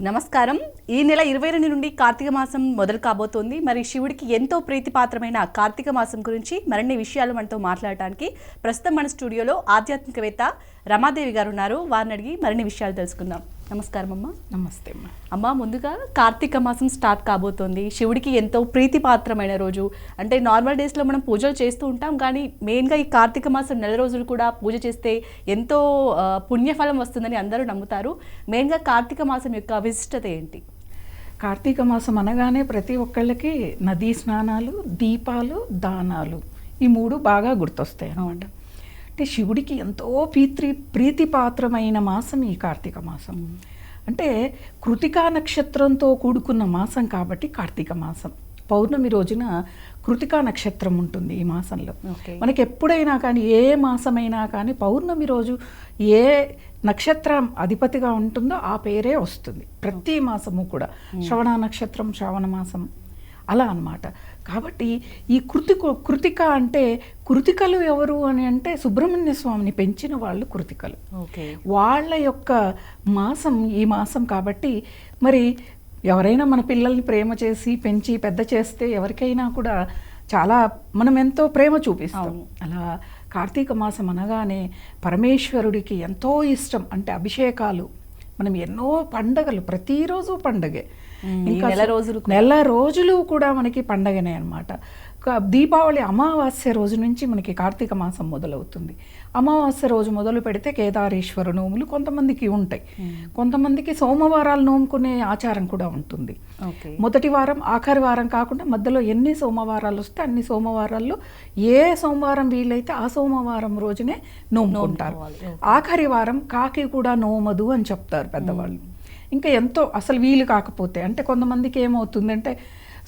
నమస్కారం. ఈ నెల ఇరవై రెండు నుండి కార్తీక మాసం మొదలు కాబోతోంది. మరి శివుడికి ఎంతో ప్రీతిపాత్రమైన కార్తీక మాసం గురించి మరిన్ని విషయాలు మనతో మాట్లాడటానికి ప్రస్తుతం మన స్టూడియోలో ఆధ్యాత్మికవేత్త రమాదేవి గారు ఉన్నారు. వారిని అడిగి మరిన్ని విషయాలు తెలుసుకుందాం. నమస్కారం అమ్మ. నమస్తే అమ్మా. అమ్మ ముందుగా కార్తీక మాసం స్టార్ట్ కాబోతోంది. శివుడికి ఎంతో ప్రీతిపాత్రమైన రోజు. అంటే నార్మల్ డేస్లో మనం పూజలు చేస్తూ ఉంటాం కానీ మెయిన్గా ఈ కార్తీక మాసం నెల రోజులు కూడా పూజ చేస్తే ఎంతో పుణ్యఫలం వస్తుందని అందరూ నమ్ముతారు. మెయిన్గా కార్తీక మాసం యొక్క విశిష్టత ఏంటి? కార్తీక మాసం అనగానే ప్రతి ఒక్కళ్ళకి నదీ స్నానాలు దీపాలు దానాలు. ఈ మూడు బాగా గుర్తొస్తాయి అన్నమాట అంటే శివుడికి ఎంతో ప్రీతి ప్రీతిపాత్రమైన మాసం ఈ కార్తీక మాసం. అంటే కృతికా నక్షత్రంతో కూడుకున్న మాసం కాబట్టి కార్తీక మాసం. పౌర్ణమి రోజున కృతికా నక్షత్రం ఉంటుంది ఈ మాసంలో. మనకి ఎప్పుడైనా కానీ ఏ మాసమైనా కానీ పౌర్ణమి రోజు ఏ నక్షత్రం అధిపతిగా ఉంటుందో ఆ పేరే వస్తుంది. ప్రతి మాసము కూడా. శ్రవణ నక్షత్రం శ్రావణ మాసం అలా అన్నమాట. కాబట్టి ఈ కృతిక కృతిక అంటే కృతికలు ఎవరు అని అంటే సుబ్రహ్మణ్య స్వామిని పెంచిన వాళ్ళు కృతికలు. ఓకే. వాళ్ళ యొక్క మాసం ఈ మాసం కాబట్టి మరి ఎవరైనా మన పిల్లల్ని ప్రేమ చేసి పెంచి పెద్ద చేస్తే ఎవరికైనా కూడా చాలా మనం ఎంతో ప్రేమ చూపిస్తాం. అలా కార్తీక మాసం అనగానే పరమేశ్వరుడికి ఎంతో ఇష్టం. అంటే అభిషేకాలు. మనం ఎన్నో పండగలు ప్రతిరోజు పండగే. ఈ నెల రోజులు. నెల రోజులు కూడా మనకి పండగనే అనమాట దీపావళి అమావాస్య రోజు నుంచి మనకి కార్తీక మాసం మొదలవుతుంది. అమావాస్య రోజు మొదలు పెడితే కేదారేశ్వర నోములు కొంతమందికి ఉంటాయి. కొంతమందికి సోమవారాలు నోముకునే ఆచారం కూడా ఉంటుంది. మొదటి వారం ఆఖరి వారం కాకుండా మధ్యలో ఎన్ని సోమవారాలు వస్తే అన్ని సోమవారాల్లో ఏ సోమవారం వీలైతే ఆ సోమవారం రోజునే నోముకుంటారు. ఆఖరి వారం కాకి కూడా నోమదు అని చెప్తారు పెద్దవాళ్ళు. ఇంకా ఎంతో అసలు వీలు కాకపోతే అంటే కొంతమందికి ఏమవుతుందంటే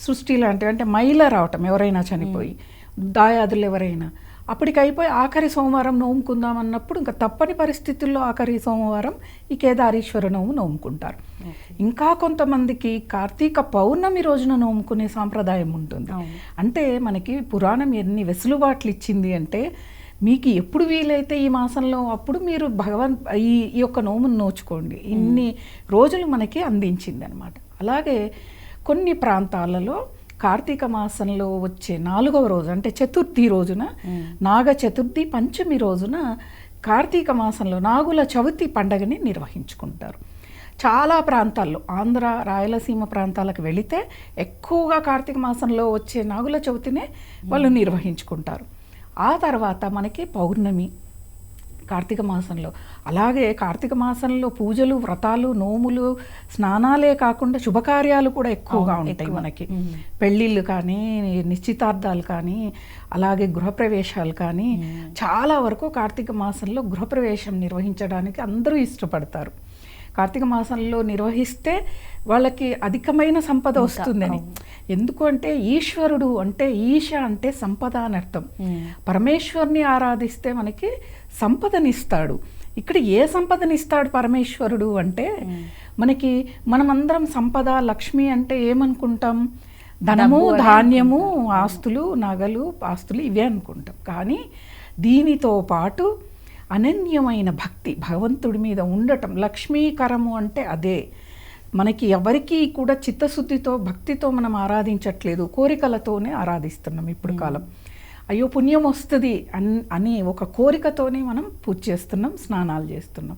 సృష్టి లాంటివి అంటే మైల రావటం ఎవరైనా చనిపోయి దాయాదులు ఎవరైనా. అప్పటికి అయిపోయి ఆఖరి సోమవారం నోముకుందాం అన్నప్పుడు ఇంకా తప్పని పరిస్థితుల్లో ఆఖరి సోమవారం ఈ కేదారీశ్వర నోము నోముకుంటారు. ఇంకా కొంతమందికి కార్తీక పౌర్ణమి రోజున నోముకునే సాంప్రదాయం ఉంటుంది. అంటే మనకి పురాణం ఎన్ని వెసులుబాట్లు ఇచ్చింది అంటే మీకు ఎప్పుడు వీలైతే ఈ మాసంలో అప్పుడు మీరు భగవన్ ఈ ఈ యొక్క నోమును నోచుకోండి. ఇన్ని రోజులు మనకి అందించింది అనమాట అలాగే కొన్ని ప్రాంతాలలో కార్తీక మాసంలో వచ్చే నాలుగవ రోజు అంటే చతుర్థి రోజున నాగ చతుర్థి పంచమి రోజున కార్తీక మాసంలో నాగుల చవితి పండగని నిర్వహించుకుంటారు. చాలా ప్రాంతాల్లో ఆంధ్ర రాయలసీమ ప్రాంతాలకు వెళితే ఎక్కువగా కార్తీక మాసంలో వచ్చే నాగుల చవితినే వాళ్ళు నిర్వహించుకుంటారు. ఆ తర్వాత మనకి పౌర్ణమి కార్తీక మాసంలో. అలాగే కార్తీక మాసంలో పూజలు వ్రతాలు నోములు స్నానాలే కాకుండా శుభకార్యాలు కూడా ఎక్కువగా ఉంటాయి. మనకి. పెళ్ళిళ్ళు కానీ నిశ్చితార్థాలు కానీ అలాగే గృహప్రవేశాలు కానీ చాలా వరకు కార్తీక మాసంలో గృహప్రవేశం నిర్వహించడానికి అందరూ ఇష్టపడతారు. కార్తీక మాసంలో నిర్వహిస్తే వాళ్ళకి అధికమైన సంపద వస్తుందని. ఎందుకు అంటే ఈశ్వరుడు అంటే ఈశ అంటే సంపద అని అర్థం. పరమేశ్వరుని ఆరాధిస్తే మనకి సంపదనిస్తాడు. ఇక్కడ ఏ సంపదనిస్తాడు పరమేశ్వరుడు అంటే మనకి మనమందరం సంపద లక్ష్మి అంటే ఏమనుకుంటాం? ధనము ధాన్యము ఆస్తులు నగలు ఆస్తులు ఇవే అనుకుంటాం. కానీ దీనితో పాటు అనన్యమైన భక్తి భగవంతుడి మీద ఉండటం లక్ష్మీకరము అంటే అదే. మనకి ఎవరికి కూడా చిత్తశుద్ధితో భక్తితో మనం ఆరాధించట్లేదు. కోరికలతోనే ఆరాధిస్తున్నాం ఇప్పుడు కాలం. అయ్యో పుణ్యం వస్తుంది అన్ అని ఒక కోరికతోనే మనం పూజ చేస్తున్నాం స్నానాలు చేస్తున్నాం.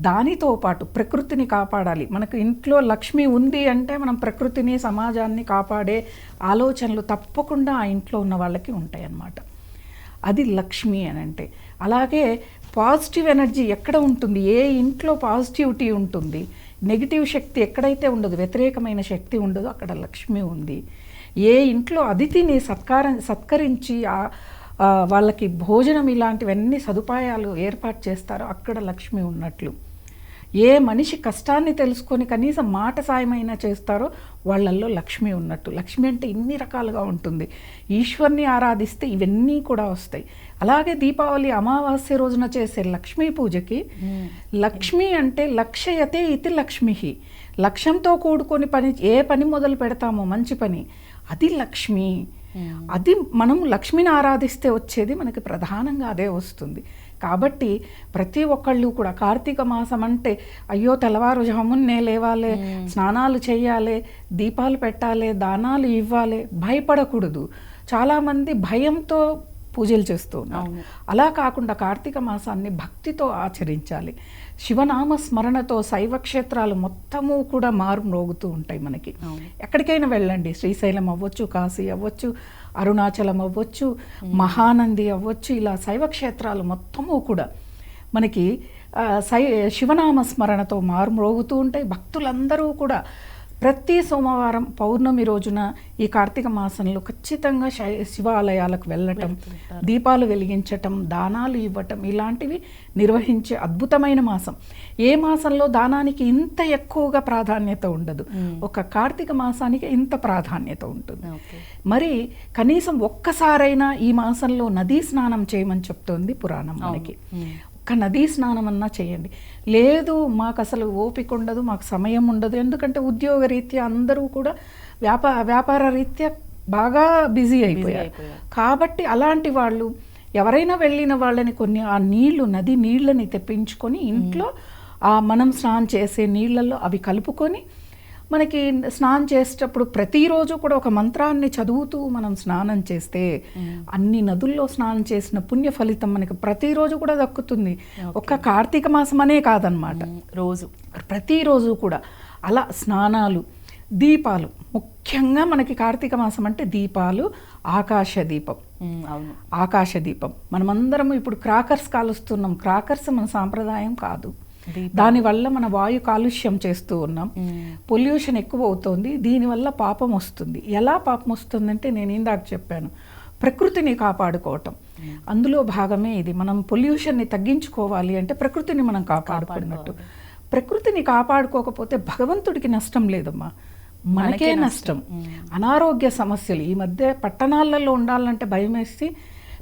దానితో పాటు ప్రకృతిని కాపాడాలి. మనకు ఇంట్లో లక్ష్మి ఉంది అంటే మనం ప్రకృతిని సమాజాన్ని కాపాడే ఆలోచనలు తప్పకుండా ఆ ఇంట్లో ఉన్న వాళ్ళకి ఉంటాయి అన్నమాట అది లక్ష్మి అని అంటే. అలాగే పాజిటివ్ ఎనర్జీ ఎక్కడ ఉంటుంది? ఏ ఇంట్లో పాజిటివిటీ ఉంటుంది? నెగిటివ్ శక్తి ఎక్కడైతే ఉండదు వ్యతిరేకమైన శక్తి ఉండదో అక్కడ లక్ష్మి ఉంది. ఏ ఇంట్లో అతిథిని సత్కారం సత్కరించి వాళ్ళకి భోజనం ఇలాంటివన్నీ సదుపాయాలు ఏర్పాటు చేస్తారో అక్కడ లక్ష్మి ఉన్నట్లు. ఏ మనిషి కష్టాన్ని తెలుసుకొని కనీసం మాట సాయమైనా చేస్తారో వాళ్ళల్లో లక్ష్మి ఉన్నట్టు. లక్ష్మి అంటే ఇన్ని రకాలుగా ఉంటుంది. ఈశ్వర్ని ఆరాధిస్తే ఇవన్నీ కూడా వస్తాయి. అలాగే దీపావళి అమావాస్య రోజున చేసే లక్ష్మీ పూజకి లక్ష్మి అంటే లక్ష్యయతే ఇది లక్ష్మి లక్ష్యంతో కూడుకొని పని ఏ పని మొదలు పెడతామో మంచి పని అది లక్ష్మి. అది మనం లక్ష్మిని ఆరాధిస్తే వచ్చేది మనకి ప్రధానంగా అదే వస్తుంది. కాబట్టి ప్రతి ఒక్కళ్ళు కూడా కార్తీక మాసం అంటే అయ్యో తెల్లవారుజామున్నే లేవాలి స్నానాలు చేయాలి దీపాలు పెట్టాలి దానాలు ఇవ్వాలి భయపడకూడదు. చాలామంది భయంతో పూజలు చేస్తూ ఉన్నారు. అలా కాకుండా కార్తీక మాసాన్ని భక్తితో ఆచరించాలి. శివనామ స్మరణతో శైవ క్షేత్రాలు మొత్తము కూడా మారు మ్రోగుతూ ఉంటాయి మనకి. ఎక్కడికైనా వెళ్ళండి. శ్రీశైలం అవ్వచ్చు కాశీ అవ్వచ్చు అరుణాచలం అవ్వచ్చు మహానంది అవ్వచ్చు ఇలా శైవ క్షేత్రాలు మొత్తము కూడా మనకి సై శివనామ స్మరణతో మారుమ్రోగుతూ ఉంటాయి. భక్తులందరూ కూడా ప్రతి సోమవారం పౌర్ణమి రోజున ఈ కార్తీక మాసంలో ఖచ్చితంగా శివాలయాలకు వెళ్ళటం దీపాలు వెలిగించటం దానాలు ఇవ్వటం ఇలాంటివి నిర్వహించే అద్భుతమైన మాసం. ఏ మాసంలో దానానికి ఇంత ఎక్కువగా ప్రాధాన్యత ఉండదు. ఒక కార్తీక మాసానికి ఇంత ప్రాధాన్యత ఉంటుంది. మరి కనీసం ఒక్కసారైనా ఈ మాసంలో నదీ స్నానం చేయమని చెప్తోంది పురాణం మనకి. ఒక్క నదీ స్నానం అన్నా చేయండి. లేదు మాకు అసలు ఓపిక ఉండదు మాకు సమయం ఉండదు ఎందుకంటే ఉద్యోగ రీత్యా అందరూ కూడా వ్యాపార వ్యాపార రీత్యా బాగా బిజీ అయిపోయారు. అయిపోయారు. కాబట్టి అలాంటి వాళ్ళు ఎవరైనా వెళ్ళిన వాళ్ళని కొన్ని ఆ నీళ్ళు నది నీళ్ళని తెప్పించుకొని ఇంట్లో ఆ మనం స్నానం చేసే నీళ్ళల్లో అవి కలుపుకొని మనకి స్నానం చేసేటప్పుడు ప్రతిరోజు కూడా ఒక మంత్రాన్ని చదువుతూ మనం స్నానం చేస్తే అన్ని నదుల్లో స్నానం చేసిన పుణ్య ఫలితం మనకి ప్రతిరోజు కూడా దక్కుతుంది. ఒక్క కార్తీక మాసం అనే కాదనమాట రోజు. ప్రతిరోజు కూడా. అలా స్నానాలు దీపాలు ముఖ్యంగా మనకి కార్తీక మాసం అంటే దీపాలు ఆకాశ దీపం. ఉమ్, అవును. ఆకాశ దీపం. మనమందరం ఇప్పుడు క్రాకర్స్ కాలుస్తున్నాం. క్రాకర్స్ మన సాంప్రదాయం కాదు. దానివల్ల మన వాయు కాలుష్యం చేస్తూ ఉన్నాం. పొల్యూషన్ ఎక్కువ అవుతోంది దీనివల్ల పాపం వస్తుంది. ఎలా పాపం వస్తుందంటే నేను ఇందాక చెప్పాను. ప్రకృతిని కాపాడుకోవటం. అందులో భాగమే ఇది. మనం పొల్యూషన్ని తగ్గించుకోవాలి అంటే ప్రకృతిని మనం కాపాడుకున్నట్టు. ప్రకృతిని కాపాడుకోకపోతే భగవంతుడికి నష్టం లేదమ్మా. మనకే నష్టం. అనారోగ్య సమస్యలు. ఈ మధ్య పట్టణాలలో ఉండాలంటే భయం వేసి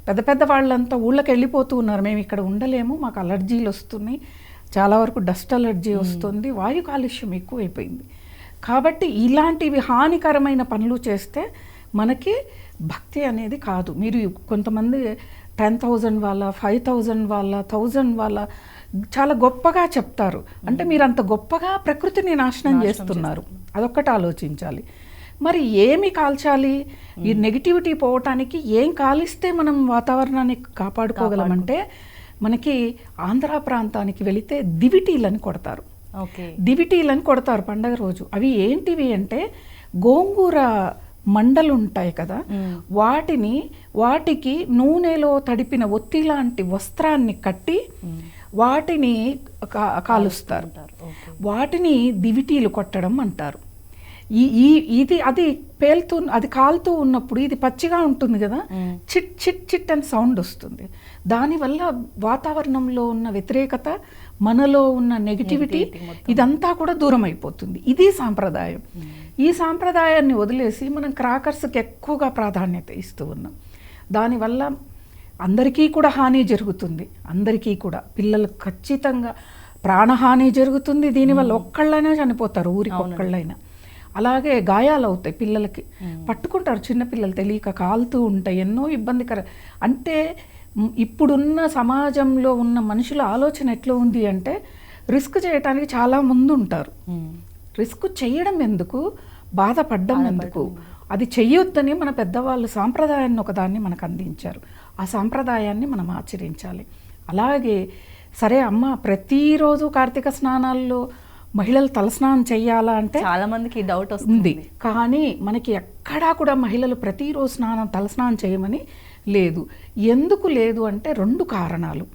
పెద్ద పెద్ద వాళ్ళంతా ఊళ్ళకి వెళ్ళిపోతూ ఉన్నారు. మేము ఇక్కడ ఉండలేము. మాకు అలర్జీలు వస్తున్నాయి. చాలా వరకు డస్ట్ అలర్జీ వస్తుంది వాయు కాలుష్యం ఎక్కువైపోయింది. కాబట్టి ఇలాంటివి హానికరమైన పనులు చేస్తే మనకి భక్తి అనేది కాదు. మీరు కొంతమంది టెన్ థౌజండ్ వాళ్ళ ఫైవ్ థౌజండ్ వాళ్ళ థౌజండ్ వాళ్ళ చాలా గొప్పగా చెప్తారు. అంటే మీరు అంత గొప్పగా ప్రకృతిని నాశనం చేస్తున్నారు. అదొక్కటి ఆలోచించాలి. మరి ఏమి కాల్చాలి? ఈ నెగిటివిటీ పోవటానికి ఏం కాలిస్తే మనం వాతావరణాన్ని కాపాడుకోగలమంటే మనకి ఆంధ్ర ప్రాంతానికి వెళితే దివిటీలని కొడతారు. ఓకే. దివిటీలని కొడతారు పండగ రోజు. అవి ఏంటివి అంటే గోంగూర మండలు ఉంటాయి కదా వాటిని వాటికి నూనెలో తడిపిన ఒత్తి లాంటి వస్త్రాన్ని కట్టి వాటిని కాలుస్తారు. వాటిని దివిటీలు కొట్టడం అంటారు. ఈ ఈ ఇది అది పేలుతూ అది కాలుతూ ఉన్నప్పుడు ఇది పచ్చిగా ఉంటుంది కదా చిట్ చిట్ చిట్ అని సౌండ్ వస్తుంది. దానివల్ల వాతావరణంలో ఉన్న వ్యతిరేకత మనలో ఉన్న నెగిటివిటీ ఇదంతా కూడా దూరం అయిపోతుంది ఇది సాంప్రదాయం. ఈ సాంప్రదాయాన్ని వదిలేసి మనం క్రాకర్స్కి ఎక్కువగా ప్రాధాన్యత ఇస్తూ ఉన్నాం. దానివల్ల అందరికీ కూడా హాని జరుగుతుంది. అందరికీ కూడా. పిల్లలకు ఖచ్చితంగా ప్రాణహాని జరుగుతుంది. దీనివల్ల ఒక్కళ్ళైనా చనిపోతారు. ఊరికి ఒక్కళ్ళైనా. అలాగే గాయాలు అవుతాయి పిల్లలకి పట్టుకుంటారు చిన్నపిల్లలు తెలియక కాలుతూ ఉంటాయి ఎన్నో ఇబ్బందికర. అంటే ఇప్పుడున్న సమాజంలో ఉన్న మనుషుల ఆలోచన ఎట్లా ఉంది అంటే రిస్క్ చేయడానికి చాలా ముందు ఉంటారు రిస్క్ చేయడం ఎందుకు? బాధపడ్డం ఎందుకు? అది చెయ్యొద్దని మన పెద్దవాళ్ళు సాంప్రదాయాన్ని ఒకదాన్ని మనకు అందించారు. ఆ సాంప్రదాయాన్ని మనం ఆచరించాలి. అలాగే సరే అమ్మ ప్రతిరోజు కార్తీక స్నానాల్లో మహిళలు తలస్నానం చెయ్యాలా అంటే చాలా మందికి డౌట్ వస్తుంది. కానీ మనకి ఎక్కడా కూడా మహిళలు ప్రతిరోజు స్నానం తలస్నానం చేయమని లేదు. ఎందుకు లేదు అంటే రెండు కారణాలు.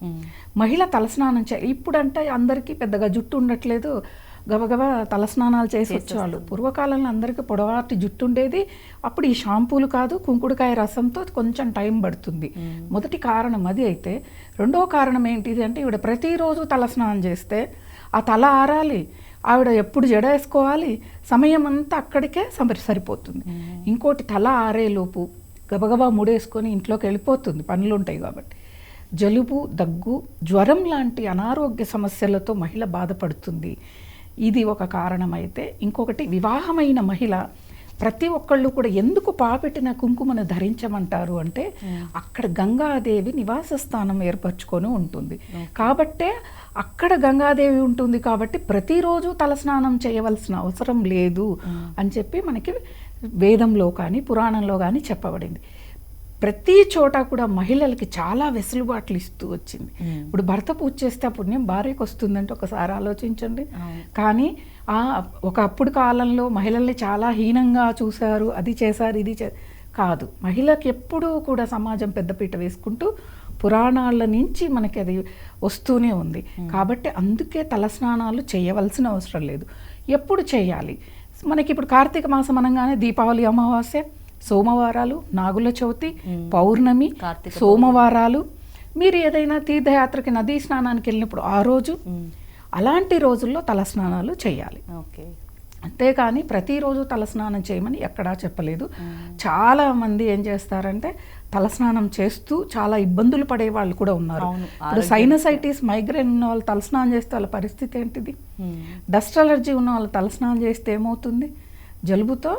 మహిళ తలస్నానం చే ఇప్పుడంటే అందరికీ పెద్దగా జుట్టు ఉండట్లేదు. గబగబా తలస్నానాలు చేసి వచ్చేవాళ్ళు. పూర్వకాలంలో అందరికీ పొడవాటి జుట్టు ఉండేది. అప్పుడు ఈ షాంపూలు కాదు కుంకుడుకాయ రసంతో కొంచెం టైం పడుతుంది. మొదటి కారణం అది అయితే. రెండో కారణం ఏంటిది అంటే ఈవిడ ప్రతిరోజు తలస్నానం చేస్తే ఆ తల ఆరాలి. ఆవిడ ఎప్పుడు జడ వేసుకోవాలి సమయం అంతా అక్కడికే సమ- సరిపోతుంది. ఇంకోటి తల ఆరేలోపు గబగబా ముడేసుకొని ఇంట్లోకి వెళ్ళిపోతుంది. పనులు ఉంటాయి కాబట్టి. జలుబు దగ్గు జ్వరం లాంటి అనారోగ్య సమస్యలతో మహిళ బాధపడుతుంది. ఇది ఒక కారణమైతే. ఇంకొకటి వివాహమైన మహిళ ప్రతి ఒక్కళ్ళు కూడా ఎందుకు పాపెట్టిన కుంకుమను ధరించమంటారు అంటే అక్కడ గంగాదేవి నివాస స్థానం ఏర్పరచుకొని ఉంటుంది. కాబట్టే అక్కడ గంగాదేవి ఉంటుంది కాబట్టి ప్రతిరోజు తలస్నానం చేయవలసిన అవసరం లేదు అని చెప్పి మనకి వేదంలో కానీ పురాణంలో కానీ చెప్పబడింది. ప్రతి చోట కూడా మహిళలకి చాలా వెసులుబాట్లు ఇస్తూ వచ్చింది. ఇప్పుడు భర్త పూజ చేస్తే ఆ పుణ్యం భార్యకు వస్తుందంటే ఒకసారి ఆలోచించండి. కానీ ఆ ఒక అప్పుడు కాలంలో మహిళల్ని చాలా హీనంగా చూశారు అది చేశారు ఇది చే కాదు. మహిళకి ఎప్పుడూ కూడా సమాజం పెద్దపీట వేసుకుంటూ పురాణాల నుంచి మనకి అది వస్తూనే ఉంది. కాబట్టి అందుకే తలస్నానాలు చేయవలసిన అవసరం లేదు. ఎప్పుడు చేయాలి? మనకి ఇప్పుడు కార్తీక మాసం అనగానే దీపావళి అమావాస్య సోమవారాలు నాగుల చవితి పౌర్ణమి సోమవారాలు. మీరు ఏదైనా తీర్థయాత్రకి నదీ స్నానానికి వెళ్ళినప్పుడు ఆ రోజు అలాంటి రోజుల్లో తలస్నానాలు చేయాలి. ఓకే. అంతేకాని ప్రతిరోజు తలస్నానం చేయమని ఎక్కడా చెప్పలేదు. చాలా మంది ఏం చేస్తారంటే తలస్నానం చేస్తూ చాలా ఇబ్బందులు పడే వాళ్ళు కూడా ఉన్నారు. ఇప్పుడు సైనసైటిస్ మైగ్రేన్ ఉన్న వాళ్ళు తలస్నానం చేస్తే వాళ్ళ పరిస్థితి ఏంటిది? డస్ట్ అలర్జీ ఉన్న వాళ్ళు తలస్నానం చేస్తే ఏమవుతుంది? జలుబుతో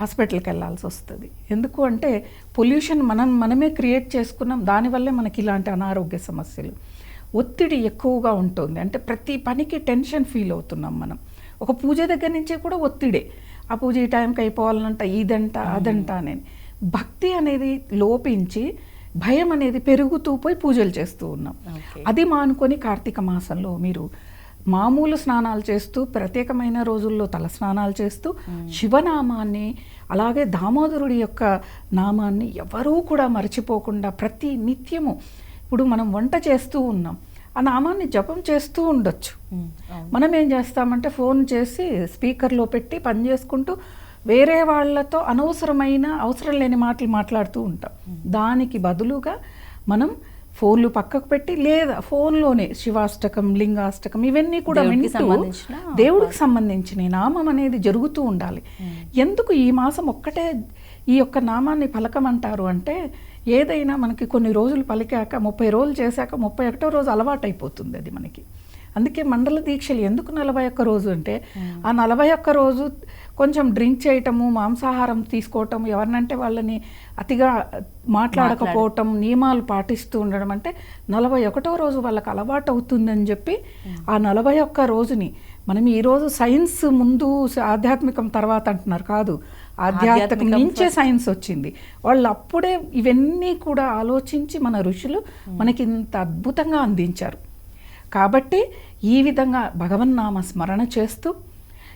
హాస్పిటల్కి వెళ్ళాల్సి వస్తుంది. ఎందుకు అంటే పొల్యూషన్ మనం మనమే క్రియేట్ చేసుకున్నాం దానివల్లే మనకి ఇలాంటి అనారోగ్య సమస్యలు. ఒత్తిడి ఎక్కువగా ఉంటుంది. అంటే ప్రతి పనికి టెన్షన్ ఫీల్ అవుతున్నాం మనం. ఒక పూజ దగ్గర నుంచే కూడా ఒత్తిడే. ఆ పూజ ఈ టైంకి అయిపోవాలంట ఇదంట అదంట అనేది భక్తి అనేది లోపించి భయం అనేది పెరుగుతూ పోయి పూజలు చేస్తూ ఉన్నాం. అది మానుకొని కార్తీక మాసంలో మీరు మామూలు స్నానాలు చేస్తూ ప్రత్యేకమైన రోజుల్లో తల స్నానాలు చేస్తూ శివనామాన్ని అలాగే దామోదరుడి యొక్క నామాన్ని ఎవరూ కూడా మర్చిపోకుండా ప్రతి నిత్యము ఇప్పుడు మనం వంట చేస్తూ ఉన్నాం. ఆ నామాన్ని జపం చేస్తూ ఉండొచ్చు. మనం ఏం చేస్తామంటే ఫోన్ చేసి స్పీకర్లో పెట్టి పని చేసుకుంటూ వేరే వాళ్ళతో అనవసరమైన అవసరం లేని మాటలు మాట్లాడుతూ ఉంటాం. దానికి బదులుగా మనం ఫోన్లు పక్కకు పెట్టి లేదా ఫోన్లోనే శివాష్టకం లింగాష్టకం ఇవన్నీ కూడా వింటూ సంబంధించిన దేవుడికి సంబంధించిన నామం అనేది జరుగుతూ ఉండాలి. ఎందుకు ఈ మాసం ఒక్కటే ఈ యొక్క నామాన్ని పలకమంటారు అంటే ఏదైనా మనకి కొన్ని రోజులు పలికాక ముప్పై రోజులు చేశాక ముప్పై ఒకటో రోజు అలవాటైపోతుంది అది మనకి. అందుకే మండల దీక్షలు ఎందుకు నలభై ఒక్క రోజు అంటే ఆ నలభై ఒక్క రోజు కొంచెం డ్రింక్ చేయటము మాంసాహారం తీసుకోవటం ఎవరినంటే వాళ్ళని అతిగా మాట్లాడకపోవటం నియమాలు పాటిస్తూ ఉండడం అంటే నలభై ఒకటో రోజు వాళ్ళకి అలవాటు అవుతుందని చెప్పి ఆ నలభై ఒక్క రోజుని మనం ఈరోజు సైన్స్ ముందు ఆధ్యాత్మికం తర్వాత అంటున్నారు కాదు. ఆధ్యాత్మికం నుంచే సైన్స్ వచ్చింది. వాళ్ళు అప్పుడే ఇవన్నీ కూడా ఆలోచించి మన ఋషులు మనకి ఇంత అద్భుతంగా అందించారు. కాబట్టి ఈ విధంగా భగవన్నామ స్మరణ చేస్తూ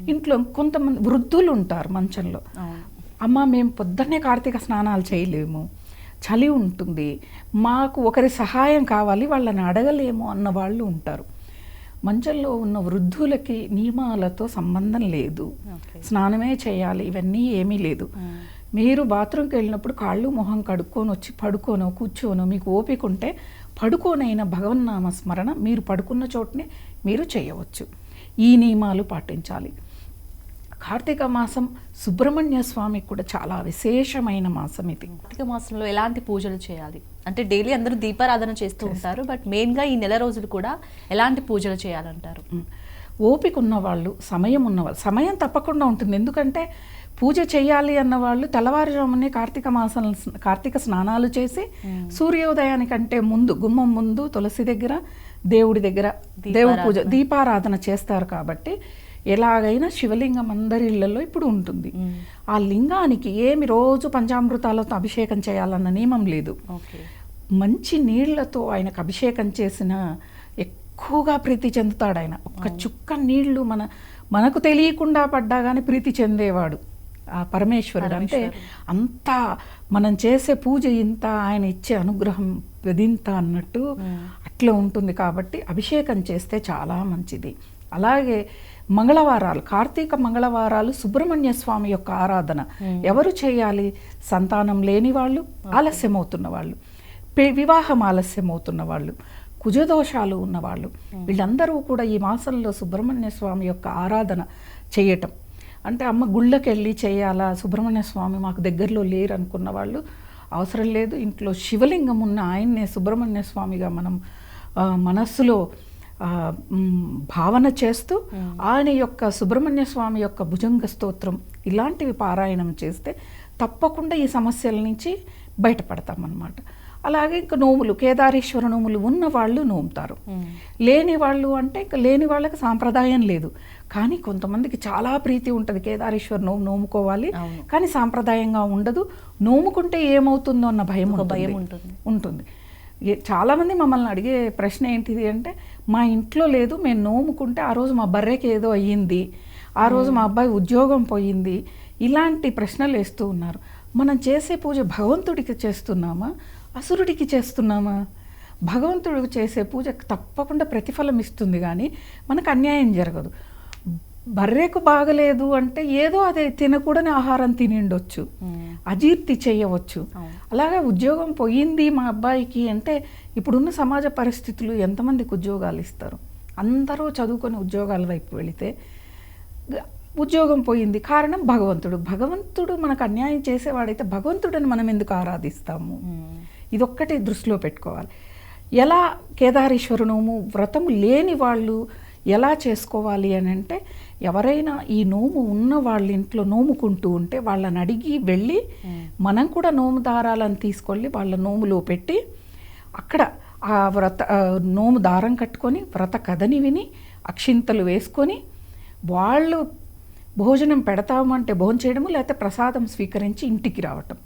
ఇంట్లో కొంతమంది వృద్ధులు ఉంటారు మంచంలో. అమ్మ మేము పొద్దున్నే కార్తీక స్నానాలు చేయలేము. చలి ఉంటుంది. మాకు ఒకరి సహాయం కావాలి వాళ్ళని అడగలేము అన్న వాళ్ళు ఉంటారు. మంచంలో ఉన్న వృద్ధులకి నియమాలతో సంబంధం లేదు. స్నానమే చేయాలి ఇవన్నీ ఏమీ లేదు. మీరు బాత్రూమ్కి వెళ్ళినప్పుడు కాళ్ళు మొహం కడుక్కొని వచ్చి పడుకోనో కూర్చోనో మీకు ఓపిక ఉంటే పడుకోనైన భగవన్నామ స్మరణ మీరు పడుకున్న చోటనే మీరు చేయవచ్చు. ఈ నియమాలు పాటించాలి. కార్తీక మాసం సుబ్రహ్మణ్య స్వామికి కూడా చాలా విశేషమైన మాసం ఇది. కార్తీక మాసంలో ఎలాంటి పూజలు చేయాలి? అంటే డైలీ అందరూ దీపారాధన చేస్తూ ఉంటారు బట్ మెయిన్గా ఈ నెల రోజులు కూడా ఎలాంటి పూజలు చేయాలంటారు. ఓపిక ఉన్నవాళ్ళు సమయం ఉన్నవాళ్ళు సమయం తప్పకుండా ఉంటుంది. ఎందుకంటే పూజ చేయాలి అన్న వాళ్ళు తెల్లవారుజామునే కార్తీక మాసం కార్తీక స్నానాలు చేసి సూర్యోదయానికంటే ముందు గుమ్మం ముందు తులసి దగ్గర దేవుడి దగ్గర దేవుడి పూజ దీపారాధన చేస్తారు కాబట్టి ఎలాగైనా శివలింగం అందరి ఇళ్ళలో ఇప్పుడు ఉంటుంది. ఆ లింగానికి ఏమి రోజు పంచామృతాలతో అభిషేకం చేయాలన్న నియమం లేదు. మంచి నీళ్ళతో ఆయనకు అభిషేకం చేసిన ఎక్కువగా ప్రీతి చెందుతాడు ఆయన. ఒక్క చుక్క నీళ్ళు మన మనకు తెలియకుండా పడ్డా కానీ ప్రీతి చెందేవాడు ఆ పరమేశ్వరుడు. అంటే అంత మనం చేసే పూజ ఇంత ఆయన ఇచ్చే అనుగ్రహం పెదింత అన్నట్టు అట్లా ఉంటుంది కాబట్టి అభిషేకం చేస్తే చాలా మంచిది. అలాగే మంగళవారాలు కార్తీక మంగళవారాలు సుబ్రహ్మణ్య స్వామి యొక్క ఆరాధన. ఎవరు చేయాలి? సంతానం లేని వాళ్ళు ఆలస్యం అవుతున్న వాళ్ళు వివాహం ఆలస్యం అవుతున్న వాళ్ళు కుజదోషాలు ఉన్నవాళ్ళు. వీళ్ళందరూ కూడా ఈ మాసంలో సుబ్రహ్మణ్య స్వామి యొక్క ఆరాధన చేయటం. అంటే అమ్మ గుళ్ళకి వెళ్ళి చేయాలా? సుబ్రహ్మణ్య స్వామి మాకు దగ్గరలో లేరు అనుకున్న వాళ్ళు అవసరం లేదు. ఇంట్లో శివలింగం ఉన్న ఆయన్నే సుబ్రహ్మణ్య స్వామిగా మనం మనస్సులో భావన చేస్తూ ఆయన యొక్క సుబ్రహ్మణ్య స్వామి యొక్క భుజంగ స్తోత్రం ఇలాంటివి పారాయణం చేస్తే తప్పకుండా ఈ సమస్యల నుంచి బయటపడతామన్నమాట. అలాగే ఇంకా నోములు కేదారేశ్వర నోములు ఉన్న వాళ్ళు నోముతారు. లేని వాళ్ళు అంటే ఇంకా లేని వాళ్ళకి సాంప్రదాయం లేదు. కానీ కొంతమందికి చాలా ప్రీతి ఉంటుంది కేదారేశ్వర నోము నోముకోవాలి. కానీ సాంప్రదాయంగా ఉండదు. నోముకుంటే ఏమవుతుందో అన్న భయం. భయం ఉంటుంది. ఉంటుంది. చాలామంది మమ్మల్ని అడిగే ప్రశ్న ఏంటిది అంటే మా ఇంట్లో లేదు మేము నోముకుంటే ఆ రోజు మా బర్రెకి ఏదో అయ్యింది ఆ రోజు మా అబ్బాయి ఉద్యోగం పోయింది ఇలాంటి ప్రశ్నలు వేస్తూ ఉన్నారు. మనం చేసే పూజ భగవంతుడికి చేస్తున్నామా? అసురుడికి చేస్తున్నామా? భగవంతుడికి చేసే పూజ తప్పకుండా ప్రతిఫలం ఇస్తుంది కానీ మనకు అన్యాయం జరగదు. బర్రెకు బాగలేదు అంటే ఏదో అదే తినకూడని ఆహారం తినిండొచ్చు. అజీర్తి చేయవచ్చు. అలాగే ఉద్యోగం పోయింది మా అబ్బాయికి అంటే ఇప్పుడున్న సమాజ పరిస్థితులు ఎంతమందికి ఉద్యోగాలు ఇస్తారు? అందరూ చదువుకొని ఉద్యోగాల వైపు వెళితే ఉద్యోగం పోయింది. కారణం భగవంతుడు. భగవంతుడు మనకు అన్యాయం చేసేవాడైతే భగవంతుడిని మనం ఎందుకు ఆరాధిస్తాము? ఇదొక్కటి దృష్టిలో పెట్టుకోవాలి. ఎలా కేదారేశ్వరునోము వ్రతము లేని వాళ్ళు ఎలా చేసుకోవాలి అని అంటే ఎవరైనా ఈ నోము ఉన్న వాళ్ళ ఇంట్లో నోముకుంటూ ఉంటే వాళ్ళని అడిగి వెళ్ళి మనం కూడా నోము దారాలను తీసుకెళ్ళి వాళ్ళ నోములో పెట్టి అక్కడ ఆ వ్రత నోము దారం కట్టుకొని వ్రత కథని విని అక్షింతలు వేసుకొని వాళ్ళు భోజనం పెడతామంటే భోజనం చేయడము లేకపోతే ప్రసాదం స్వీకరించి ఇంటికి రావటం.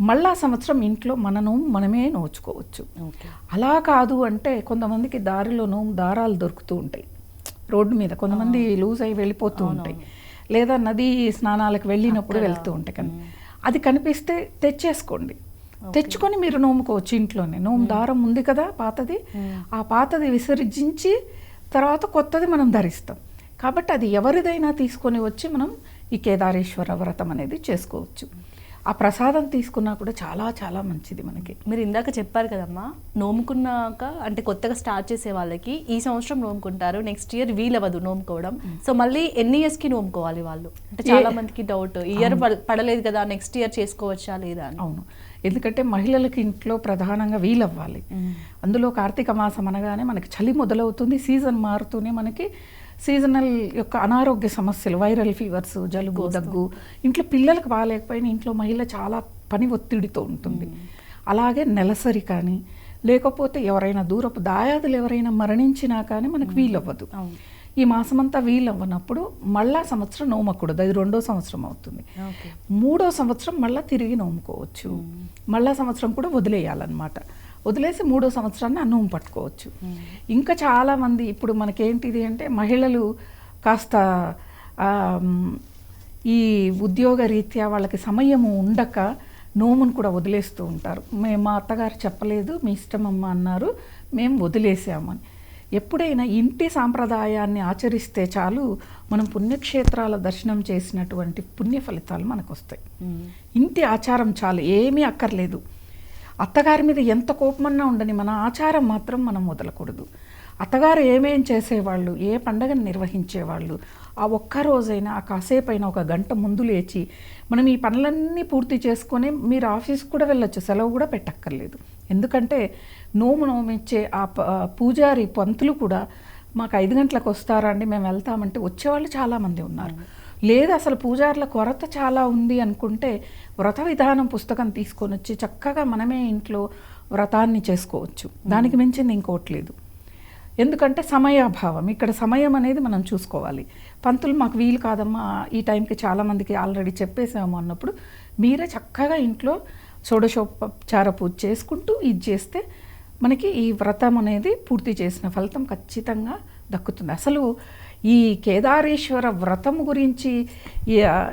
మళ్ళా సంవత్సరం ఇంట్లో మన నోము మనమే నోచుకోవచ్చు. అలా కాదు అంటే కొంతమందికి దారిలో నోము దారాలు దొరుకుతూ ఉంటాయి. రోడ్డు మీద కొంతమంది లూజ్ అయి వెళ్ళిపోతూ ఉంటాయి. లేదా నది స్నానాలకు వెళ్ళినప్పుడు వెళ్తూ ఉంటాయి కానీ అది కనిపిస్తే తెచ్చేసుకోండి. తెచ్చుకొని మీరు నోముకోవచ్చు ఇంట్లోనే. నోము దారం ఉంది కదా పాతది. ఆ పాతది విసర్జించి తర్వాత కొత్తది మనం ధరిస్తాం. కాబట్టి అది ఎవరిదైనా తీసుకొని వచ్చి మనం ఈ కేదారేశ్వర వ్రతం అనేది చేసుకోవచ్చు. ఆ ప్రసాదం తీసుకున్నా కూడా చాలా చాలా మంచిది మనకి. మీరు ఇందాక చెప్పారు కదమ్మా నోముకున్నాక అంటే కొత్తగా స్టార్ట్ చేసే వాళ్ళకి ఈ సంవత్సరం నోముకుంటారు నెక్స్ట్ ఇయర్ వీలవ్వదు నోముకోవడం. సో మళ్ళీ ఎన్ని ఇయర్స్కి నోముకోవాలి వాళ్ళు? అంటే చాలా మందికి డౌట్ ఇయర్ పడలేదు కదా నెక్స్ట్ ఇయర్ చేసుకోవచ్చా లేదా అని. అవును. ఎందుకంటే మహిళలకి ఇంట్లో ప్రధానంగా వీలవ్వాలి. అందులో కార్తీక మాసం అనగానే మనకి చలి మొదలవుతుంది సీజన్ మారుతూనే మనకి సీజనల్ యొక్క అనారోగ్య సమస్యలు వైరల్ ఫీవర్స్ జలుబు దగ్గు ఇంట్లో పిల్లలకు బాగాలేకపోయినా ఇంట్లో మహిళ చాలా పని ఒత్తిడితో ఉంటుంది. అలాగే నెలసరి కానీ లేకపోతే ఎవరైనా దూరపు దాయాదులు ఎవరైనా మరణించినా కానీ మనకు వీలవ్వదు. ఈ మాసమంతా వీలవ్వనప్పుడు మళ్ళా సంవత్సరం నోమకూడదు అది రెండో సంవత్సరం అవుతుంది. మూడో సంవత్సరం మళ్ళీ తిరిగి నోముకోవచ్చు. మళ్ళా సంవత్సరం కూడా వదిలేయాలన్నమాట. వదిలేసి మూడో సంవత్సరాన్ని ఆ నోము పట్టుకోవచ్చు. ఇంకా చాలామంది ఇప్పుడు మనకేంటిది అంటే మహిళలు కాస్త ఈ ఉద్యోగ రీత్యా వాళ్ళకి సమయము ఉండక నోమును కూడా వదిలేస్తూ ఉంటారు. మేము మా అత్తగారు చెప్పలేదు మీ ఇష్టమమ్మ అన్నారు మేము వదిలేసామని. ఎప్పుడైనా ఇంటి సాంప్రదాయాన్ని ఆచరిస్తే చాలు మనం పుణ్యక్షేత్రాల దర్శనం చేసినటువంటి పుణ్య ఫలితాలు మనకు వస్తాయి ఇంటి ఆచారం చాలు ఏమీ అక్కర్లేదు. అత్తగారి మీద ఎంత కోపమన్నా ఉండని మన ఆచారం మాత్రం మనం వదలకూడదు. అత్తగారు ఏమేం చేసేవాళ్ళు ఏ పండగను నిర్వహించేవాళ్ళు ఆ ఒక్క రోజైనా ఆ కాసేపైనా ఒక గంట ముందు లేచి మనం ఈ పనులన్నీ పూర్తి చేసుకొని మీరు ఆఫీస్కి కూడా వెళ్ళొచ్చు సెలవు కూడా పెట్టక్కర్లేదు. ఎందుకంటే నోము నోమిచ్చే ఆ ప- ఆ పూజారి పంతులు కూడా మాకు ఐదు గంటలకు వస్తారా అండి మేము వెళ్తామంటే వచ్చేవాళ్ళు చాలామంది ఉన్నారు. లేదు అసలు పూజారుల కొరత చాలా ఉంది అనుకుంటే వ్రత విధానం పుస్తకం తీసుకొని వచ్చి చక్కగా మనమే ఇంట్లో వ్రతాన్ని చేసుకోవచ్చు. దానికి మించింది ఇంకోటి లేదు. ఎందుకంటే సమయాభావం ఇక్కడ సమయం అనేది మనం చూసుకోవాలి. పంతులు మాకు వీలు కాదమ్మా ఈ టైంకి చాలామందికి ఆల్రెడీ చెప్పేసాము అన్నప్పుడు మీరే చక్కగా ఇంట్లో షోడశోపచార పూజ చేసుకుంటూ ఇది చేస్తే మనకి ఈ వ్రతం అనేది పూర్తి చేసిన ఫలితం ఖచ్చితంగా దక్కుతుంది. అసలు ఈ కేదారేశ్వర వ్రతం గురించి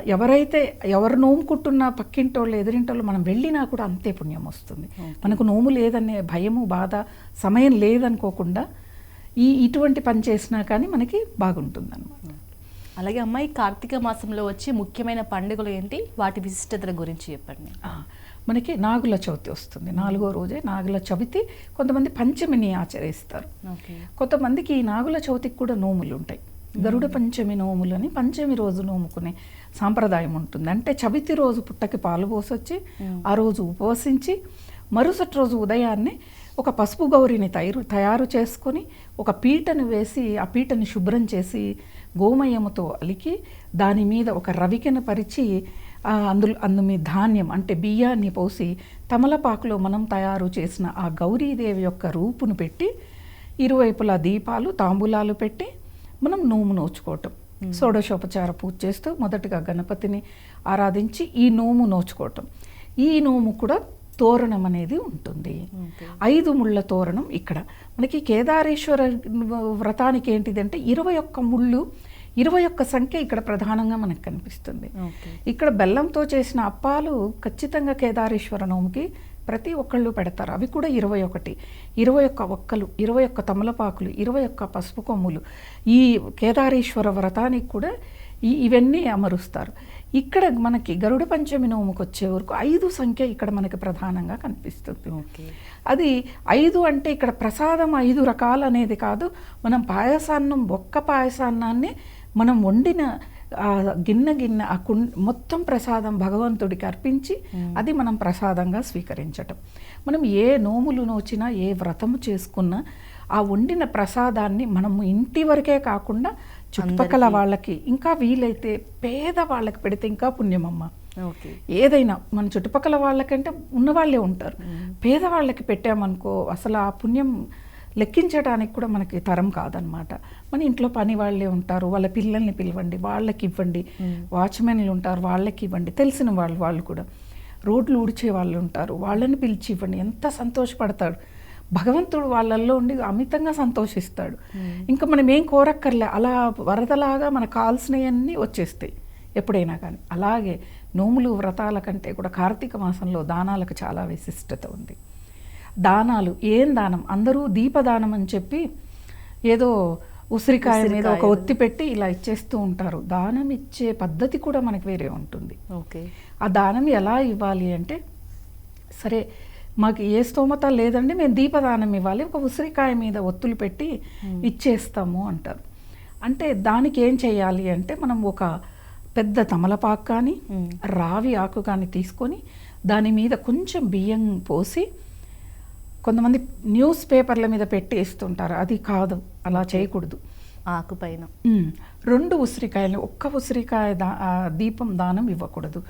ఎవరైతే ఎవరు నోముకుంటున్నా పక్కింటోళ్ళు ఎదిరింటోళ్ళు మనం వెళ్ళినా కూడా అంతే పుణ్యం వస్తుంది. మనకు నోము లేదనే భయము బాధ సమయం లేదనుకోకుండా ఈ ఇటువంటి పని చేసినా కానీ మనకి బాగుంటుంది అలాగే అమ్మాయి కార్తీక మాసంలో వచ్చే ముఖ్యమైన పండుగలు ఏంటి? వాటి విశిష్టతల గురించి చెప్పండి. మనకి నాగుల చవితి వస్తుంది. నాలుగో రోజే నాగుల చవితి. కొంతమంది పంచమిని ఆచరిస్తారు. కొంతమందికి ఈ నాగుల చవితికి కూడా నోములు ఉంటాయి గరుడ పంచమి నోములని పంచమి రోజు నోముకునే సాంప్రదాయం ఉంటుంది. అంటే చవితి రోజు పుట్టకి పాలు పోసొచ్చి ఆ రోజు ఉపవసించి మరుసటి రోజు ఉదయాన్నే ఒక పసుపు గౌరిని తయారు తయారు చేసుకొని ఒక పీటను వేసి ఆ పీటని శుభ్రం చేసి గోమయముతో అలికి దాని మీద ఒక రవికెను పరిచి అందులో అందు మీ ధాన్యం అంటే బియ్యాన్ని పోసి తమలపాకులో మనం తయారు చేసిన ఆ గౌరీదేవి యొక్క రూపును పెట్టి ఇరువైపులా దీపాలు తాంబూలాలు పెట్టి మనం నోము నోచుకోవటం. షోడశోపచార పూజ చేస్తూ మొదటగా గణపతిని ఆరాధించి ఈ నోము నోచుకోవటం. ఈ నోము కూడా తోరణం అనేది ఉంటుంది. ఐదు ముళ్ళ తోరణం ఇక్కడ. మనకి కేదారేశ్వర వ్రతానికి ఏంటిదంటే ఇరవై ఒక్క ముళ్ళు ఇరవై ఒక్క సంఖ్య ఇక్కడ ప్రధానంగా మనకు కనిపిస్తుంది. ఇక్కడ బెల్లంతో చేసిన అప్పాలు ఖచ్చితంగా కేదారేశ్వర నోముకి ప్రతి ఒక్కళ్ళు పెడతారు. అవి కూడా ఇరవై ఒకటి. ఇరవై ఒక్క ఒక్కలు ఇరవై ఒక్క తమలపాకులు ఇరవై ఒక్క పసుపు కొమ్ములు. ఈ కేదారేశ్వర వ్రతానికి కూడా ఈ ఇవన్నీ అమరుస్తారు. ఇక్కడ మనకి గరుడ పంచమి నోముకు వచ్చే వరకు ఐదు సంఖ్య ఇక్కడ మనకి ప్రధానంగా కనిపిస్తుంది. అది ఐదు అంటే ఇక్కడ ప్రసాదం ఐదు రకాలు అనేది కాదు. మనం పాయసాన్నం ఒక్క పాయసాన్నాన్ని మనం వండిన గిన్నె గిన్నె ఆ కుం మొత్తం ప్రసాదం భగవంతుడికి అర్పించి అది మనం ప్రసాదంగా స్వీకరించటం. మనం ఏ నోములు నోచినా ఏ వ్రతము చేసుకున్నా ఆ వండిన ప్రసాదాన్ని మనము ఇంటి వరకే కాకుండా చుట్టుపక్కల వాళ్ళకి ఇంకా వీలైతే పేద వాళ్ళకి పెడితే ఇంకా పుణ్యమమ్మ. ఏదైనా మన చుట్టుపక్కల వాళ్ళకంటే ఉన్నవాళ్ళే ఉంటారు. పేదవాళ్ళకి పెట్టామనుకో అసలు ఆ పుణ్యం లెక్కించడానికి కూడా మనకి తరం కాదనమాట. మన ఇంట్లో పని వాళ్ళే ఉంటారు వాళ్ళ పిల్లల్ని పిలవండి వాళ్ళకి ఇవ్వండి వాచ్మెన్లు ఉంటారు వాళ్ళకి ఇవ్వండి తెలిసిన వాళ్ళు వాళ్ళు కూడా. రోడ్లు ఊడ్చే వాళ్ళు ఉంటారు వాళ్ళని పిలిచి ఇవ్వండి ఎంత సంతోషపడతాడు. భగవంతుడు వాళ్ళల్లో ఉండి అమితంగా సంతోషిస్తాడు. ఇంకా మనం ఏం కోరక్కర్లే అలా వరదలాగా మనకు కావాల్సినవన్నీ వచ్చేస్తాయి ఎప్పుడైనా కానీ. అలాగే నోములు వ్రతాల కంటే కూడా కార్తీక మాసంలో దానాలకు చాలా విశిష్టత ఉంది. దానాలు ఏం దానం? అందరూ దీపదానం అని చెప్పి ఏదో ఉసిరికాయ మీద ఒక ఒత్తి పెట్టి ఇలా ఇచ్చేస్తూ ఉంటారు. దానం ఇచ్చే పద్ధతి కూడా మనకి వేరే ఉంటుంది. ఓకే. ఆ దానం ఎలా ఇవ్వాలి అంటే సరే మాకు ఏ స్తోమత లేదండి మేము దీపదానం ఇవ్వాలి ఒక ఉసిరికాయ మీద ఒత్తులు పెట్టి ఇచ్చేస్తాము అంటారు. అంటే దానికి ఏం చేయాలి అంటే మనం ఒక పెద్ద తమలపాకు కానీ. రావి ఆకు కానీ తీసుకొని దాని మీద కొంచెం బియ్యం పోసి కొంతమంది న్యూస్ పేపర్ల మీద పెట్టి ఇస్తుంటారు అది కాదు అలా చేయకూడదు. ఆకు పైన మ్మ్. రెండు ఉసిరికాయలు ఒక్క ఉసిరికాయ దా దీపం దానం ఇవ్వకూడదు.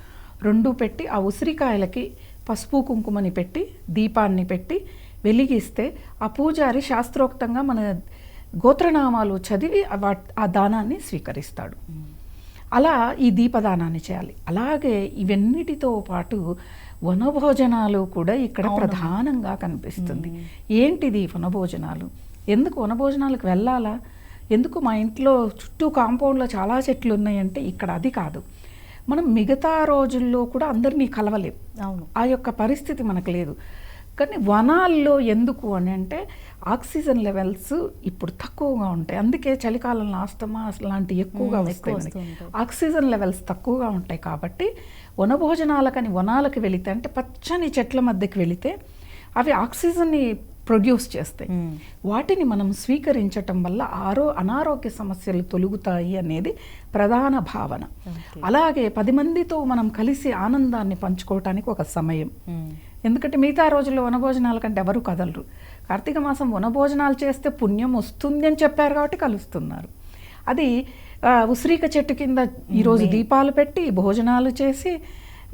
రెండు పెట్టి ఆ ఉసిరికాయలకి పసుపు కుంకుమని పెట్టి దీపాన్ని పెట్టి వెలిగిస్తే ఆ పూజారి శాస్త్రోక్తంగా మన గోత్రనామాలు చదివి ఆ దానాన్ని స్వీకరిస్తాడు. అలా ఈ దీపదానాన్ని చేయాలి. అలాగే ఇవన్నిటితో పాటు వనభోజనాలు కూడా ఇక్కడ ప్రధానంగా కనిపిస్తుంది. ఏంటిది వనభోజనాలు? ఎందుకు వనభోజనాలకు వెళ్ళాలా? ఎందుకు మా ఇంట్లో చుట్టూ కాంపౌండ్లో చాలా చెట్లు ఉన్నాయంటే ఇక్కడ అది కాదు. మనం మిగతా రోజుల్లో కూడా అందరినీ కలవలేం. అవును. ఆ యొక్క పరిస్థితి మనకు లేదు. కానీ వనాల్లో ఎందుకు అని అంటే ఆక్సిజన్ లెవెల్స్ ఇప్పుడు తక్కువగా ఉంటాయి. అందుకే చలికాలంలో ఆస్తమా లాంటివి ఎక్కువగా వస్తాయి. ఆక్సిజన్ లెవెల్స్ తక్కువగా ఉంటాయి కాబట్టి వనభోజనాలకని వనాలకు వెళితే అంటే పచ్చని చెట్ల మధ్యకి వెళితే అవి ఆక్సిజన్ని ప్రొడ్యూస్ చేస్తాయి. వాటిని మనం స్వీకరించటం వల్ల ఆరో అనారోగ్య సమస్యలు తొలుగుతాయి అనేది ప్రధాన భావన. అలాగే పది మందితో మనం కలిసి ఆనందాన్ని పంచుకోవటానికి ఒక సమయం. ఎందుకంటే మిగతా రోజుల్లో వనభోజనాల కంటే ఎవరు కదలరు కార్తీక మాసం వనభోజనాలు చేస్తే పుణ్యం వస్తుంది అని చెప్పారు కాబట్టి కలుస్తున్నారు అది ఉసిరిక చెట్టు కింద ఈరోజు దీపాలు పెట్టి భోజనాలు చేసి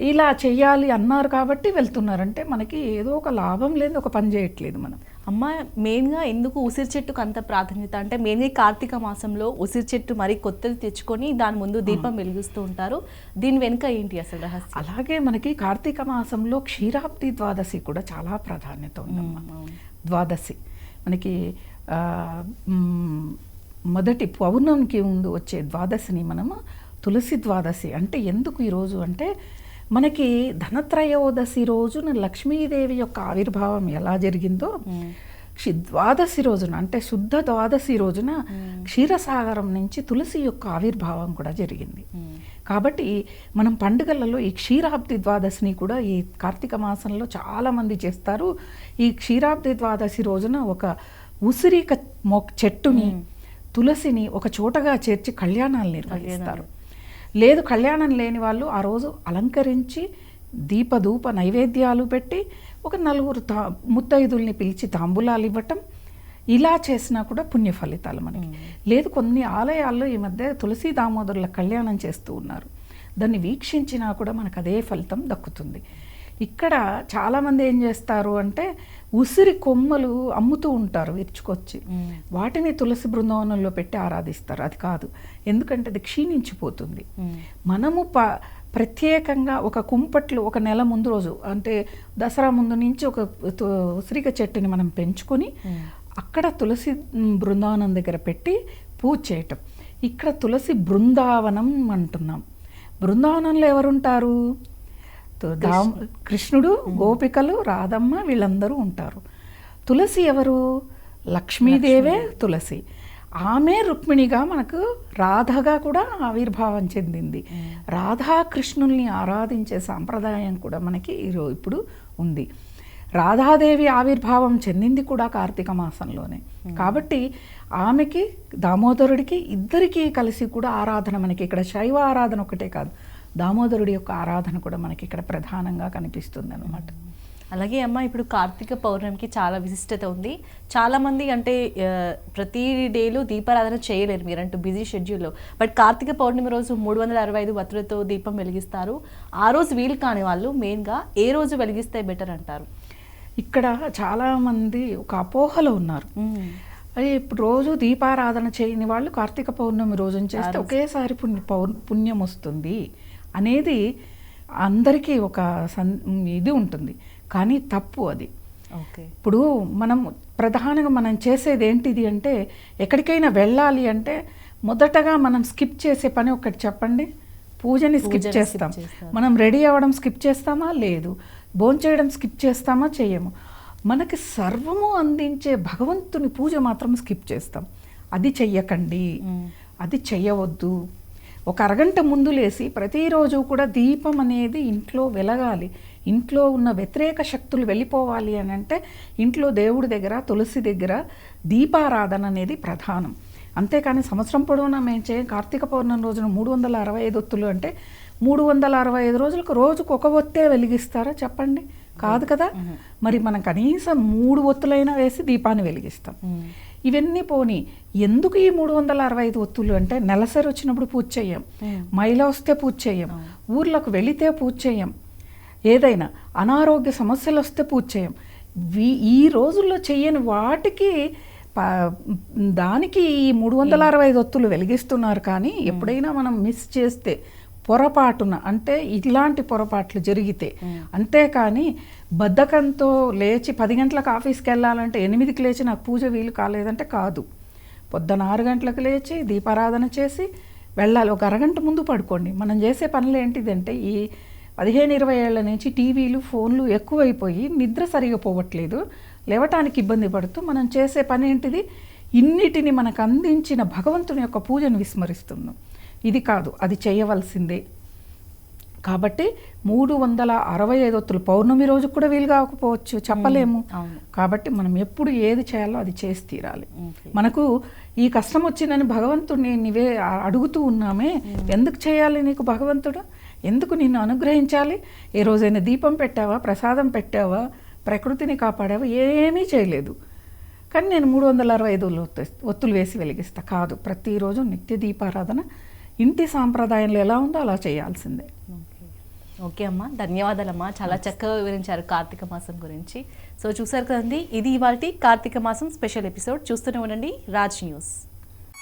ఇలా చెయ్యాలి అన్నారు కాబట్టి వెళ్తున్నారు అంటే మనకి ఏదో ఒక లాభం లేదు ఒక పని చేయట్లేదు మనం. అమ్మ మెయిన్గా ఎందుకు ఉసిరి చెట్టుకు అంత ప్రాధాన్యత? అంటే మెయిన్గా కార్తీక మాసంలో ఉసిరి చెట్టు మరి కొత్తది తెచ్చుకొని దాని ముందు దీపం వెలిగిస్తూ ఉంటారు. దీని వెనుక ఏంటి అసలు రహస్యం? అలాగే మనకి కార్తీక మాసంలో క్షీరాబ్ది ద్వాదశి కూడా చాలా ప్రాధాన్యత ఉందమ్మా. ద్వాదశి. మనకి మొదటి పౌర్ణమికి ముందు వచ్చే ద్వాదశిని మనము తులసి ద్వాదశి. అంటే ఎందుకు ఈరోజు అంటే మనకి ధనత్రయోదశి రోజున లక్ష్మీదేవి యొక్క ఆవిర్భావం ఎలా జరిగిందో ద్వాదశి రోజున అంటే శుద్ధ ద్వాదశి రోజున క్షీరసాగరం నుంచి తులసి యొక్క ఆవిర్భావం కూడా జరిగింది. కాబట్టి మనం పండుగలలో ఈ క్షీరాబ్ది ద్వాదశిని కూడా ఈ కార్తీక మాసంలో చాలా మంది చేస్తారు. ఈ క్షీరాబ్ది ద్వాదశి రోజున ఒక ఉసిరిక మొక్ చెట్టుని తులసిని ఒక చోటగా చేర్చి కళ్యాణాలు నిర్వహిస్తారు. లేదు కళ్యాణం లేని వాళ్ళు ఆ రోజు అలంకరించి దీపధూప నైవేద్యాలు పెట్టి ఒక నలుగురు తా ముత్తైదుల్ని పిలిచి తాంబూలాలు ఇవ్వటం ఇలా చేసినా కూడా పుణ్య ఫలితాలు మనకి. లేదు కొన్ని ఆలయాల్లో ఈ మధ్య తులసి దామోదరుల కళ్యాణం చేస్తూ ఉన్నారు. దాన్ని వీక్షించినా కూడా మనకు అదే ఫలితం దక్కుతుంది. ఇక్కడ చాలామంది ఏం చేస్తారు అంటే ఉసిరి కొమ్మలు అమ్ముతూ ఉంటారు విరుచుకొచ్చి. వాటిని తులసి బృందావనంలో పెట్టి ఆరాధిస్తారు. అది కాదు. ఎందుకంటే అది క్షీణించిపోతుంది. మనము ప ప్రత్యేకంగా ఒక కుంపట్లు ఒక నెల ముందు రోజు అంటే దసరా ముందు నుంచి ఒక ఉసిరిక చెట్టుని మనం పెంచుకొని అక్కడ తులసి బృందావనం దగ్గర పెట్టి పూజ చేయటం. ఇక్కడ తులసి బృందావనం అంటున్నాం. బృందావనంలో ఎవరుంటారు? దామ్ కృష్ణుడు గోపికలు రాధమ్మ వీళ్ళందరూ ఉంటారు. తులసి ఎవరు? లక్ష్మీదేవే తులసి. ఆమె రుక్మిణిగా మనకు రాధగా కూడా ఆవిర్భావం చెందింది. రాధాకృష్ణుల్ని ఆరాధించే సాంప్రదాయం కూడా మనకి ఈరో ఇప్పుడు ఉంది. రాధాదేవి ఆవిర్భావం చెందింది కూడా కార్తీక మాసంలోనే. కాబట్టి ఆమెకి దామోదరుడికి ఇద్దరికీ కలిసి కూడా ఆరాధన మనకి ఇక్కడ శైవ ఆరాధన ఒకటే కాదు. దామోదరుడి యొక్క ఆరాధన కూడా మనకి ఇక్కడ ప్రధానంగా కనిపిస్తుంది అనమాట అలాగే అమ్మ ఇప్పుడు కార్తీక పౌర్ణమికి చాలా విశిష్టత ఉంది. చాలా మంది అంటే ప్రతి డేలో దీపారాధన చేయలేరు మీరంటూ బిజీ షెడ్యూల్లో. బట్ కార్తీక పౌర్ణమి రోజు మూడు వందల అరవై ఐదు వత్తులతో దీపం వెలిగిస్తారు. ఆ రోజు వీలు కాని వాళ్ళు మెయిన్గా ఏ రోజు వెలిగిస్తే బెటర్ అంటారు? ఇక్కడ చాలామంది ఒక అపోహలో ఉన్నారు. అది ఇప్పుడు రోజు దీపారాధన చేయని వాళ్ళు కార్తీక పౌర్ణమి రోజున చేస్తే ఒకేసారి పుణ్య పౌర్ పుణ్యం వస్తుంది. అనేది అందరికీ ఒక సన్ ఇది ఉంటుంది. కానీ తప్పు అది. ఓకే. ఇప్పుడు మనం ప్రధానంగా మనం చేసేది ఏంటిది అంటే ఎక్కడికైనా వెళ్ళాలి అంటే మొదటగా మనం స్కిప్ చేసే పని ఒకటి చెప్పండి. పూజని స్కిప్ చేస్తాం. మనం రెడీ అవ్వడం స్కిప్ చేస్తామా? లేదు. భోంచేయడం స్కిప్ చేస్తామా? చేయము. మనకి సర్వము అందించే భగవంతుని పూజ మాత్రం స్కిప్ చేస్తాం. అది చెయ్యకండి. అది చెయ్యవద్దు. ఒక అరగంట ముందు లేసి ప్రతిరోజు కూడా దీపం అనేది ఇంట్లో వెలగాలి. ఇంట్లో ఉన్న వ్యతిరేక శక్తులు వెళ్ళిపోవాలి అని అంటే ఇంట్లో దేవుడి దగ్గర తులసి దగ్గర దీపారాధన అనేది ప్రధానం. అంతేకాని సంవత్సరం పొడవునా మేము చే కార్తీక పౌర్ణమి రోజున మూడు వందల అరవై ఐదు ఒత్తులు అంటే మూడు వందల అరవై ఐదు రోజులకు రోజుకు ఒక ఒత్తే వెలిగిస్తారా చెప్పండి? కాదు కదా? మరి మనం కనీసం మూడు ఒత్తులైనా వేసి దీపాన్ని వెలిగిస్తాం. ఇవన్నీ పోని. ఎందుకు ఈ మూడు వందల అరవై ఐదు ఒత్తులు అంటే నెలసరి వచ్చినప్పుడు పూజ చెయ్యం మైల వస్తే పూజ చెయ్యం ఊర్లకు వెళితే పూజ చెయ్యం ఏదైనా అనారోగ్య సమస్యలు వస్తే పూజ చేయం. ఈ రోజుల్లో చెయ్యని వాటికి దానికి ఈ మూడు వందల అరవై ఐదు ఒత్తులు వెలిగిస్తున్నారు కానీ ఎప్పుడైనా మనం మిస్ చేస్తే పొరపాటున అంటే ఇలాంటి పొరపాట్లు జరిగితే అంతేకాని బద్ధకంతో లేచి పది గంటలకు ఆఫీస్కి వెళ్ళాలంటే ఎనిమిదికి లేచి నాకు పూజ వీలు కాలేదంటే కాదు. పొద్దున ఆరు గంటలకు లేచి దీపారాధన చేసి వెళ్ళాలి. ఒక అరగంట ముందు పడుకోండి. మనం చేసే పనులు ఏంటిదంటే ఈ పదిహేను ఇరవై ఏళ్ళ నుంచి టీవీలు ఫోన్లు ఎక్కువైపోయి నిద్ర సరిగా పోవట్లేదు. లేవటానికి ఇబ్బంది పడుతూ మనం చేసే పని ఏంటిది? ఇన్నిటిని మనకు అందించిన భగవంతుని యొక్క పూజను విస్మరిస్తున్నాం. ఇది కాదు అది చేయవలసిందే. కాబట్టి మూడు వందల అరవై ఐదు ఒత్తులు పౌర్ణమి రోజు కూడా వీలు కాకపోవచ్చు చెప్పలేము. కాబట్టి మనం ఎప్పుడు ఏది చేయాలో అది చేసి తీరాలి. మనకు ఈ కష్టం వచ్చిందని భగవంతుడిని నీవే అడుగుతూ ఉన్నామే. ఎందుకు చేయాలి నీకు భగవంతుడు? ఎందుకు నిన్ను అనుగ్రహించాలి? ఏ రోజైనా దీపం పెట్టావా? ప్రసాదం పెట్టావా? ప్రకృతిని కాపాడావా? ఏమీ చేయలేదు. కానీ నేను మూడు వందల అరవై ఐదు ఒత్తులు వేసి వెలిగిస్తా. కాదు ప్రతిరోజు నిత్య దీపారాధన. ఇంటి సాంప్రదాయంలో ఎలా ఉందో అలా చేయాల్సిందే. ఓకే అమ్మా ధన్యవాదాలమ్మా. చాలా చక్కగా వివరించారు కార్తీక మాసం గురించి. సో చూసారు కదండి ఇది ఇవాళ కార్తీక మాసం స్పెషల్ ఎపిసోడ్. చూస్తూనే ఉండండి రాజ్ న్యూస్.